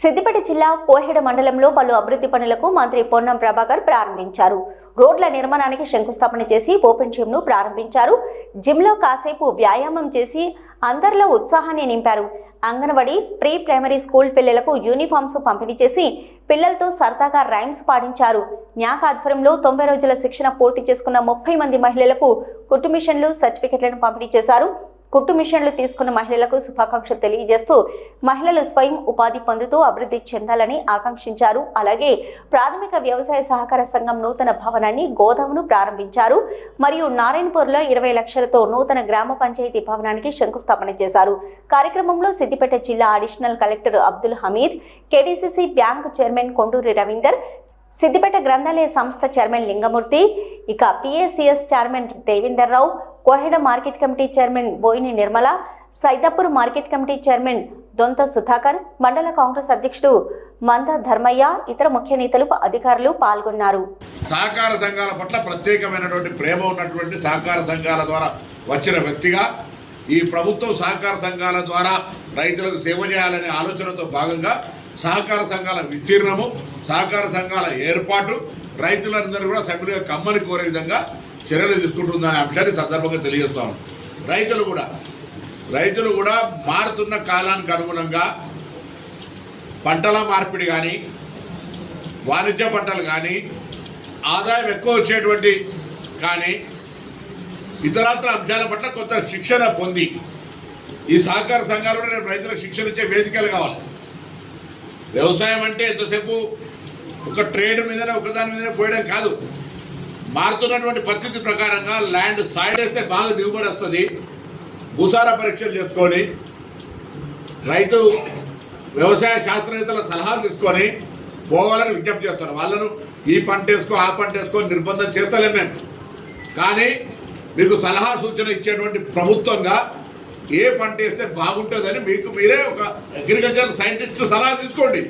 సిద్దిపేట జిల్లా కోహెడ మండలంలో పలు అభివృద్ధి పనులకు మంత్రి పొన్నం ప్రభాకర్ ప్రారంభించారు. రోడ్ల నిర్మాణానికి శంకుస్థాపన చేసి ఓపెన్ జిమ్ను ప్రారంభించారు. జిమ్లో కాసేపు వ్యాయామం చేసి అందరిలో ఉత్సాహాన్ని నింపారు. అంగన్వాడీ ప్రీ ప్రైమరీ స్కూల్ పిల్లలకు యూనిఫామ్స్ పంపిణీ చేసి పిల్లలతో సరదాగా రైమ్స్ పాటించారు. న్యాక్ ఆధ్వర్యంలో తొంభై రోజుల శిక్షణ పూర్తి చేసుకున్న ముప్పై మంది మహిళలకు కుట్టు మిషన్లు సర్టిఫికెట్లను పంపిణీ చేశారు. కుట్టు మిషన్లు తీసుకున్న మహిళలకు శుభాకాంక్షలు తెలియజేస్తూ మహిళలు స్వయం ఉపాధి పొందుతూ అభివృద్ధి చెందాలని ఆకాంక్షించారు. అలాగే ప్రాథమిక వ్యవసాయ సహకార సంఘం నూతన భవనాన్ని గోదామును ప్రారంభించారు. మరియు నారాయణపూర్లో ఇరవై లక్షలతో నూతన గ్రామ పంచాయతీ భవనానికి శంకుస్థాపన చేశారు. కార్యక్రమంలో సిద్దిపేట జిల్లా additional collector Abdul Hameed KDCC bank chairman Konduri Ravinder Siddipet గ్రంథాలయ సంస్థ చైర్మన్ లింగమూర్తి ఇక PACS chairman Devender Rao Koheda market committee chairman Boini Nirmala Saidapur market committee chairman Donta Sudhakar మండల కాంగ్రెస్ అధ్యక్షుడు మంద ధర్మయ్య ఇతర ముఖ్య నేతలు అధికారులు పాల్గొన్నారు. సహకార సంఘాల పట్ల ప్రత్యేకమైనటువంటి ప్రేమ ఉన్నటువంటి సహకార సంఘాల ద్వారా వచ్చిన వ్యక్తిగా ఈ ప్రభుత్వం సహకార సంఘాల ద్వారా రైతులకు సేవ చేయాలనే ఆలోచనతో భాగంగా సహకార సంఘాల విస్తీర్ణము సహకార సంఘాల ఏర్పాటు రైతులందరూ కూడా సభ్యులుగా కమ్మని కోరే విధంగా చర్యలు తీసుకుంటుందనే అంశాన్ని సందర్భంగా తెలియజేస్తాం. రైతులు కూడా రైతులు కూడా మారుతున్న కాలానికి అనుగుణంగా పంటల మార్పిడి కానీ వాణిజ్య పంటలు కానీ ఆదాయం ఎక్కువ వచ్చేటువంటి కానీ ఇతరత్ర అంశాల పట్ల కొంత శిక్షణ పొంది ఈ సహకార సంఘాలు కూడా రైతులకు శిక్షణ ఇచ్చే వేదికలు కావాలి. వ్యవసాయం అంటే ఎంతసేపు ఒక ట్రేడ్ మీదనే ఒకదాని మీదనే పోయడం కాదు. మారుతున్నటువంటి పరిస్థితి ప్రకారంగా ల్యాండ్ సాయిల్ వేస్తే బాగా దిగుబడి వస్తుంది. భూసార పరీక్షలు చేసుకొని రైతు వ్యవసాయ శాస్త్రవేత్తల సలహాలు తీసుకొని పోవాలని విజ్ఞప్తి చేస్తారు. వాళ్ళను ఈ పంట వేసుకో ఆ పంట వేసుకో నిర్బంధం చేస్తలేం మేము. కానీ మీకు సలహా సూచన ఇచ్చేటువంటి ప్రభుత్వంగా ఏ పంట వేస్తే బాగుంటుందని మీకు మీరే ఒక అగ్రికల్చర్ సైంటిస్ట్ సలహా తీసుకోండి.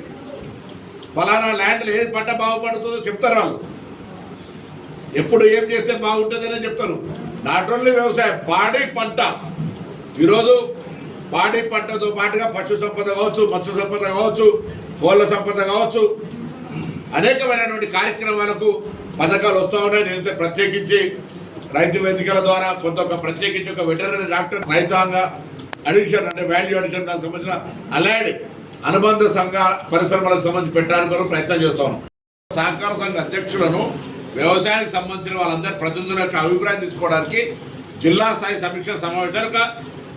ఫలానా ల్యాండ్లో ఏ పంట బాగుపడుతుందో చెప్తారు వాళ్ళు. ఎప్పుడు ఏం చేస్తే బాగుంటుందని చెప్తారు. నాట్ ఓన్లీ వ్యవసాయం పాడి పంట. ఈరోజు పాడి పంటతో పాటుగా పశు సంపద కావచ్చు మత్స్య సంపద కావచ్చు కోళ్ళ సంపద కావచ్చు అనేకమైనటువంటి కార్యక్రమాలకు పథకాలు వస్తూ ఉన్నాయి. నేనైతే ప్రత్యేకించి రైతు వేదికల ద్వారా కొంత ఒక ప్రత్యేకించి ఒక వెటరీ డాక్టర్ రైతాంగ అడిషన్ అంటే వాల్యూ అడిషన్ దానికి సంబంధించిన అలైడ్ అనుబంధ సంఘ పరిశ్రమలకు సంబంధించి పెట్టడానికి ప్రయత్నం చేస్తాను సహకార సంఘ అధ్యక్షులను వ్యవసాయానికి సంబంధించిన వాళ్ళందరి ప్రతినిధుల యొక్క అభిప్రాయం తీసుకోవడానికి జిల్లా స్థాయి సమీక్ష సమావేశాలు ఒక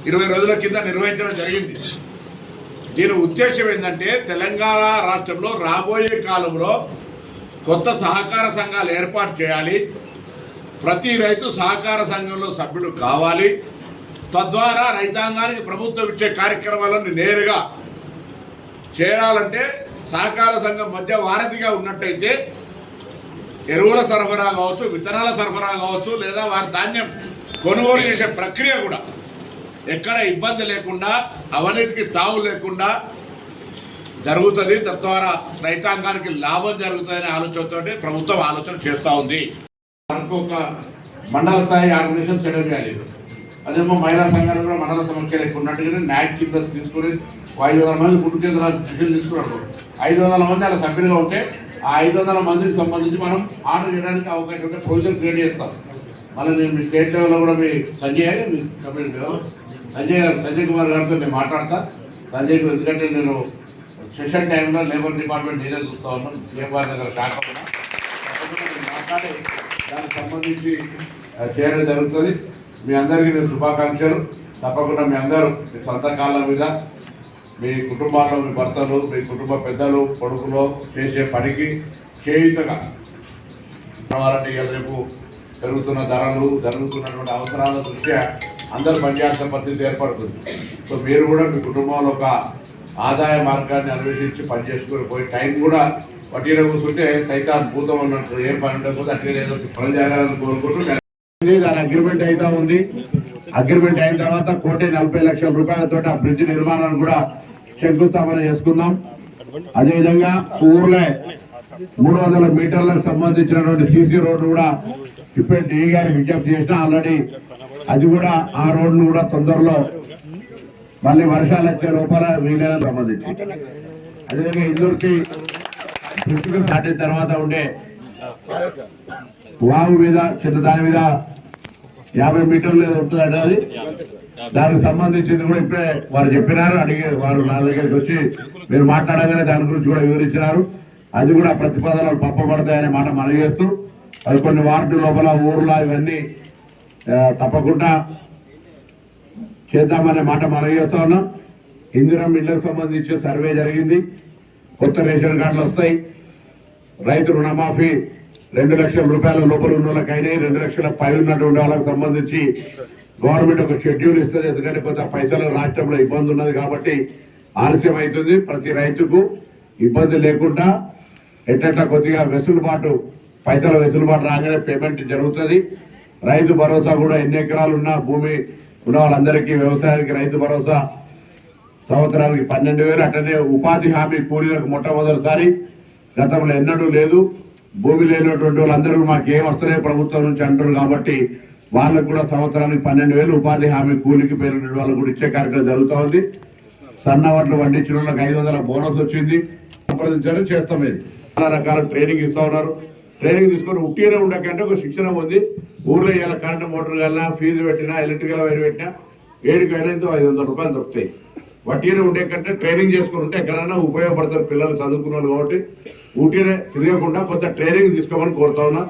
ఇరవై రోజుల కింద నిర్వహించడం జరిగింది. దీని ఉద్దేశం ఏంటంటే తెలంగాణ రాష్ట్రంలో రాబోయే కాలంలో కొత్త సహకార సంఘాలు ఏర్పాటు చేయాలి. ప్రతి రైతు సహకార సంఘంలో సభ్యుడు కావాలి. తద్వారా రైతాంగానికి ప్రభుత్వం ఇచ్చే కార్యక్రమాలను నేరుగా చేరాలంటే సహకార సంఘం మధ్య వారధిగా ఉన్నట్టయితే ఎరువుల సరఫరా కావచ్చు విత్తనాల సరఫరా కావచ్చు లేదా వారి ధాన్యం కొనుగోలు చేసే ప్రక్రియ కూడా. ఎక్కడ ఇబ్బంది లేకుండా అవినీతికి తావు లేకుండా జరుగుతుంది. తద్వారా రైతాంగానికి లాభం జరుగుతుందనే ఆలోచనతో ప్రభుత్వం ఆలోచన చేస్తూ ఉంది. మనకు ఒక మండల స్థాయి ఆర్గనైజేషన్ సెటప్ చేయాలి అదేమో మహిళా సంఘాలు కూడా మండల సమస్యలు ఎక్కువ ఉన్నట్టుగానే న్యాక్ కింద తీసుకుని ఐదు వందల మంది గుడ్డు కేంద్రాలు తీసుకున్నారు. ఐదు వందల మంది అలా సభ్యులుగా ఉంటే ఆ ఐదు వందల మందికి సంబంధించి మనం ఆర్డర్ చేయడానికి అవకాశం ఉంటే ప్రొవిజన్ క్రియేట్ చేస్తాం. మళ్ళీ నేను మీ స్టేట్ లెవెల్లో కూడా మీ సంజయ్ మీ కమిటీ సంజయ్ గారు సంజయ్ కుమార్ గారితో నేను మాట్లాడతా. సంజయ్ గారు ఎందుకంటే నేను సెషన్ టైంలో లేబర్ డిపార్ట్మెంట్ నేనే చూస్తా ఉన్నాను సీఎం గారి దగ్గర శాఖ మాట్లాడి దానికి సంబంధించి చేయడం జరుగుతుంది. మీ అందరికీ నేను శుభాకాంక్షలు. తప్పకుండా మీ అందరూ మీ సొంత కాళ్ళ మీద మీ కుటుంబాల్లో మీ భర్తలు మీ కుటుంబ పెద్దలు కొడుకులు చేసే పనికి చేయుతగా వారంటే రేపు పెరుగుతున్న ధరలు జరుగుతున్నటువంటి అవసరాల దృష్ట్యా అందరూ పనిచేయాల్సిన పరిస్థితి ఏర్పడుతుంది. సో మీరు కూడా మీ కుటుంబంలో ఒక ఆదాయ మార్గాన్ని అన్వేషించి పనిచేసుకుని పోయి టైం కూడా వడ్డీలో కూర్చుంటే సైతాన్ భూతం ఉన్నట్టు ఏం పని ఉండకపోతే అట్లే ఏదో పని జరగాలని కోరుకుంటూ దాని అగ్రిమెంట్ అయితే ఉంది. అగ్రిమెంట్ అయిన తర్వాత కోటి నలభై లక్షల రూపాయలతో ఆ బ్రిడ్జ్ నిర్మాణాన్ని కూడా శంకుస్థాపన చేసుకున్నాం. అదేవిధంగా ఊర్లే మూడు వందల మీటర్లకు సంబంధించినటువంటి సీసీ రోడ్డు కూడా ఇప్పుడే డిఈ గారికి విజ్ఞప్తి చేసిన ఆల్రెడీ అది కూడా ఆ రోడ్డును కూడా తొందరలో మళ్ళీ వర్షాలు వచ్చే లోపల వీలైన సంబంధించి. అదేవిధంగా ఇందూరుకి దాటిన తర్వాత ఉండే వాగు మీద చిన్న దాని మీద యాభై మీటర్లు ఏదో అది దానికి సంబంధించింది కూడా ఇప్పుడే వారు చెప్పినారు. అడిగి వారు నా దగ్గరికి వచ్చి మీరు మాట్లాడగానే దాని గురించి కూడా వివరించినారు. అది కూడా ప్రతిపాదనలు పంపబడతాయనే మాట మనం చేస్తూ అది కొన్ని వార్డు లోపల ఊర్లో ఇవన్నీ తప్పకుండా చేద్దామనే మాట మనం చేస్తా ఉన్నాం. ఇందిరం ఇళ్ళకు సంబంధించి సర్వే జరిగింది. కొత్త రేషన్ కార్డులు వస్తాయి. రైతు రుణమాఫీ రెండు లక్షల రూపాయల లోపల ఉన్న వాళ్ళకైనా రెండు లక్షల పై ఉన్నటువంటి వాళ్ళకి సంబంధించి గవర్నమెంట్ ఒక షెడ్యూల్ ఇస్తుంది. ఎందుకంటే కొంత పైసలు రాష్ట్రంలో ఇబ్బంది ఉన్నది కాబట్టి ఆలస్యం అవుతుంది ప్రతి రైతుకు. ఇబ్బంది లేకుండా ఎట్లట్లా కొద్దిగా వెసులుబాటు పైసల వెసులుబాటు రాగానే పేమెంట్ జరుగుతుంది. రైతు భరోసా కూడా ఎన్ని ఎకరాలు ఉన్న భూమి ఉన్న వాళ్ళందరికీ వ్యవసాయానికి రైతు భరోసా సంవత్సరానికి పన్నెండు వేలు. అట్లనే ఉపాధి హామీ కూలీలకు మొట్టమొదటిసారి గతంలో ఎన్నడూ లేదు. భూమి లేనటువంటి వాళ్ళందరూ మాకు ఏం వస్తున్నాయి ప్రభుత్వం నుంచి అంటారు కాబట్టి వాళ్ళకు కూడా సంవత్సరానికి పన్నెండు వేలు ఉపాధి హామీ కూలికి పేరున్న వాళ్ళకు కూడా ఇచ్చే కార్యక్రమం జరుగుతూ ఉంది. సన్న వడ్లు పండించిన వాళ్ళకి ఐదు వందల బోనస్ వచ్చింది. సంప్రదించడం చేస్తాం ఇది. చాలా రకాల ట్రైనింగ్ ఇస్తూ ఉన్నారు. ట్రైనింగ్ తీసుకొని ఉట్టిగానే ఉండకంటే ఒక శిక్షణ ఉంది. ఊర్లో ఇవాళ కరెంట్ మోటార్ కల్లా ఫీజు పెట్టినా ఎలక్ట్రికల్ వైర్ పెట్టినా ఏడుకి అయినా ఐదు వందల రూపాయలు దొరుకుతాయి. వట్టిగానే ఉండే కంటే ట్రైనింగ్ చేసుకుని ఉంటే ఎక్కడైనా ఉపయోగపడతారు పిల్లలు చదువుకున్నారు కాబట్టి. ఊటీనే తిరగకుండా కొంత ట్రైనింగ్ తీసుకోమని కోరుతా ఉన్నా.